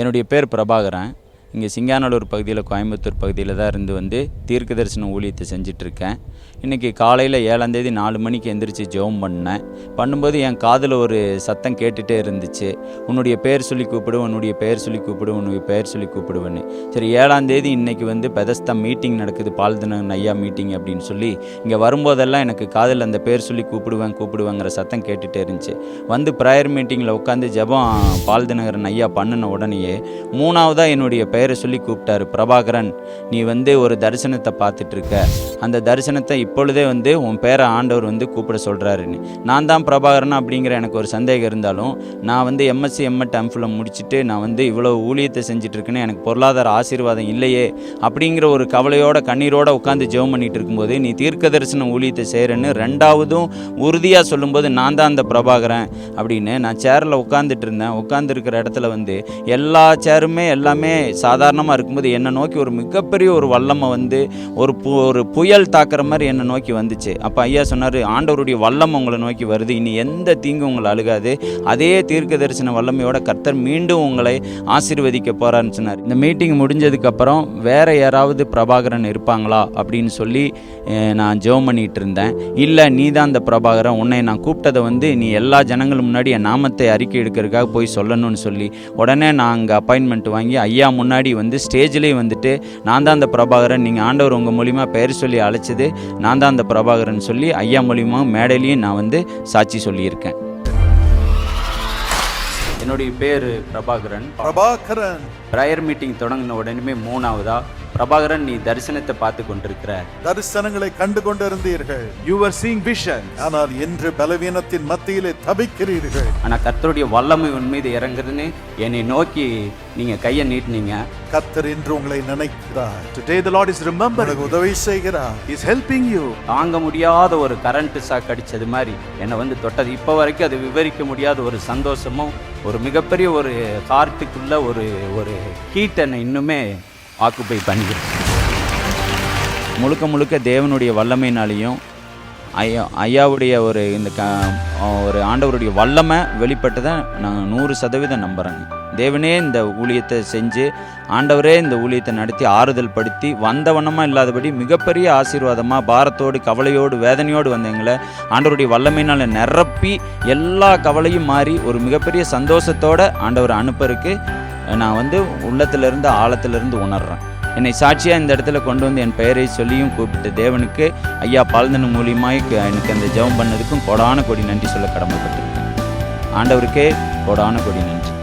என்னுடைய பேர் பிரபாகரன். இங்கே சிங்கானலூர் பகுதியில் கோயம்புத்தூர் பகுதியில் தான் இருந்து வந்து தீர்க்க தரிசன ஊழியத்தை செஞ்சிட்ருக்கேன். இன்றைக்கி காலையில் ஏழாந்தேதி நாலு மணிக்கு எந்திரிச்சு ஜெபம் பண்ணேன். பண்ணும்போது என் காதில் ஒரு சத்தம் கேட்டுகிட்டே இருந்துச்சு. உன்னுடைய பேர் சொல்லி கூப்பிடு உன்னுடைய பேர் சொல்லி கூப்பிடு உன்னுடைய பேர் சொல்லி கூப்பிடுவேன்னு. சரி ஏழாந்தேதி இன்றைக்கி வந்து பெதஸ்தா மீட்டிங் நடக்குது பால்தினன் ஐயா மீட்டிங் அப்படின்னு சொல்லி. இங்கே வரும்போதெல்லாம் எனக்கு காதில் அந்த பேர் சொல்லி கூப்பிடுவேன் கூப்பிடுவேங்கிற சத்தம் கேட்டுகிட்டே இருந்துச்சு. வந்து ப்ரேயர் மீட்டிங்கில் உட்காந்து ஜெபம் பால்தினகரன் ஐயா பண்ணின உடனேயே மூணாவதாக என்னுடைய பெயரை சொல்லி கூப்பிட்டாரு பிரபாகரன். நீ வந்து ஒரு தரிசனத்தை பார்த்துட்டு இருக்க. அந்த தரிசனத்தை இப்பொழுதே வந்து உன் பேரை ஆண்டவர் வந்து கூப்பிட சொல்கிறாருன்னு நான் தான் பிரபாகரன் அப்படிங்கிற எனக்கு ஒரு சந்தேகம் இருந்தாலும் நான் வந்து எம்எஸ்சி எம்எட் எம்ஃபில் முடிச்சுட்டு நான் வந்து இவ்வளோ ஊழியத்தை செஞ்சிட்ருக்குன்னு எனக்கு பொருளாதார ஆசீர்வாதம் இல்லையே அப்படிங்கிற ஒரு கவலையோட கண்ணீரோடு உட்காந்து ஜெபம் பண்ணிகிட்டு இருக்கும்போது நீ தீர்க்க தரிசன ஊழியத்தை செய்கிறேன்னு ரெண்டாவதும் உறுதியாக சொல்லும்போது நான் தான் அந்த பிரபாகரன் அப்படின்னு நான் சேரில் உட்காந்துட்டு இருந்தேன். உட்காந்துருக்கிற இடத்துல வந்து எல்லா சேருமே எல்லாமே சாதாரணமாக இருக்கும்போது என்னை நோக்கி ஒரு மிகப்பெரிய ஒரு வல்லமை வந்து ஒரு பு ஒரு புயல் தாக்குற மாதிரி என்னை நோக்கி வந்துச்சு. அப்போ ஐயா சொன்னார் ஆண்டவருடைய வல்லம் உங்களை நோக்கி வருது. இனி எந்த தீங்கும் உங்களை அழுகாது. அதே தீர்க்க தரிசன வல்லமையோட கர்த்தர் மீண்டும் உங்களை ஆசீர்வதிக்க போகிறான்னு சொன்னார். இந்த மீட்டிங் முடிஞ்சதுக்கப்புறம் வேற யாராவது பிரபாகரன் இருப்பாங்களா அப்படின்னு சொல்லி நான் ஜெபம் பண்ணிகிட்டு இருந்தேன். இல்லை நீ தான் அந்த பிரபாகரன். உன்னை நான் கூப்பிட்டதை வந்து நீ எல்லா ஜனங்கள் முன்னாடி என் நாமத்தை அறிக்கை எடுக்கிறதுக்காக போய் சொல்லணும்னு சொல்லி உடனே நான் அங்கே அப்பாயின்மெண்ட் வாங்கி ஐயா முன்னாடி வந்து ஸ்டேஜ்லேயே வந்துட்டு நான் தான் அந்த பிரபாகரன். நீங்கள் ஆண்டவர் உங்கள் மூலிமா பெயர் சொல்லி அழைச்சது நான் தான் அந்த பிரபாகரன் சொல்லி ஐயா மூலிமா மேடையிலையும் நான் வந்து சாட்சி சொல்லியிருக்கேன். என்னுடைய பேர் பிரபாகரன். பிரபாகரன். ப்ரேயர் மீட்டிங் தொடங்கின உடனே மூணாவதா? பிரபாகரன் நீ தரிசனத்தை பார்த்து கொண்டிருக்கிற தரிசனங்களை கண்டு கொண்டிருந்தீர்கள் You were seeing visions. ஆனால் இன்று பலவீனத்தின் மத்தியிலே தவிக்கிறீர்கள் ஆனால் கர்த்தருடைய வல்லமை உன் மீது இறங்குதுன்னு என்னை நோக்கி நீங்கள் கையை நீட்டினீங்க கர்த்தர் இன்று உங்களை நினைக்கிறார் the Lord is remembering. உனக்கு உதவி செய்கிறார் is helping you. தாங்க முடியாத ஒரு கரண்ட் ஷாக் அடிச்சது மாதிரி என்னை வந்து தொட்டது இப்போ வரைக்கும் அது விவரிக்க முடியாத ஒரு சந்தோஷமும் ஒரு மிகப்பெரிய ஒரு ஹார்ட்டுக்குள்ள ஒரு ஒரு ஹீட் என்னை இன்னுமே ஆக்குப்பை பண்ணிக்கிட்டு முழுக்க முழுக்க தேவனுடைய வல்லமையினாலையும் ஐயா ஐயாவுடைய ஒரு இந்த க ஒரு ஆண்டவருடைய வல்லமை வெளிப்பட்டதை நான் நூறு சதவீதம் நம்புகிறேங்க தேவனே இந்த ஊழியத்தை செஞ்சு ஆண்டவரே இந்த ஊழியத்தை நடத்தி ஆறுதல் படுத்தி வந்தவண்ணமாக இல்லாதபடி மிகப்பெரிய ஆசீர்வாதமாக பாரத்தோடு கவலையோடு வேதனையோடு வந்த எங்களை ஆண்டவருடைய வல்லமையினால் நிரப்பி எல்லா கவலையும் மாறி ஒரு மிகப்பெரிய சந்தோஷத்தோடு ஆண்டவர் அனுப்பருக்கு நான் வந்து உள்ளத்திலிருந்து ஆழத்திலிருந்து உணர்றேன். என்னை சாட்சியாக இந்த இடத்துல கொண்டு வந்து என் பெயரை சொல்லியும் கூப்பிட்ட தேவனுக்கு ஐயா பால்தன் மூலியமாய் எனக்கு அந்த ஜெபம் பண்ணதுக்கும் கொடான கொடி நன்றி சொல்ல கடமைப்பட்டிருக்கேன். ஆண்டவருக்கே கொடான கொடி நன்றி.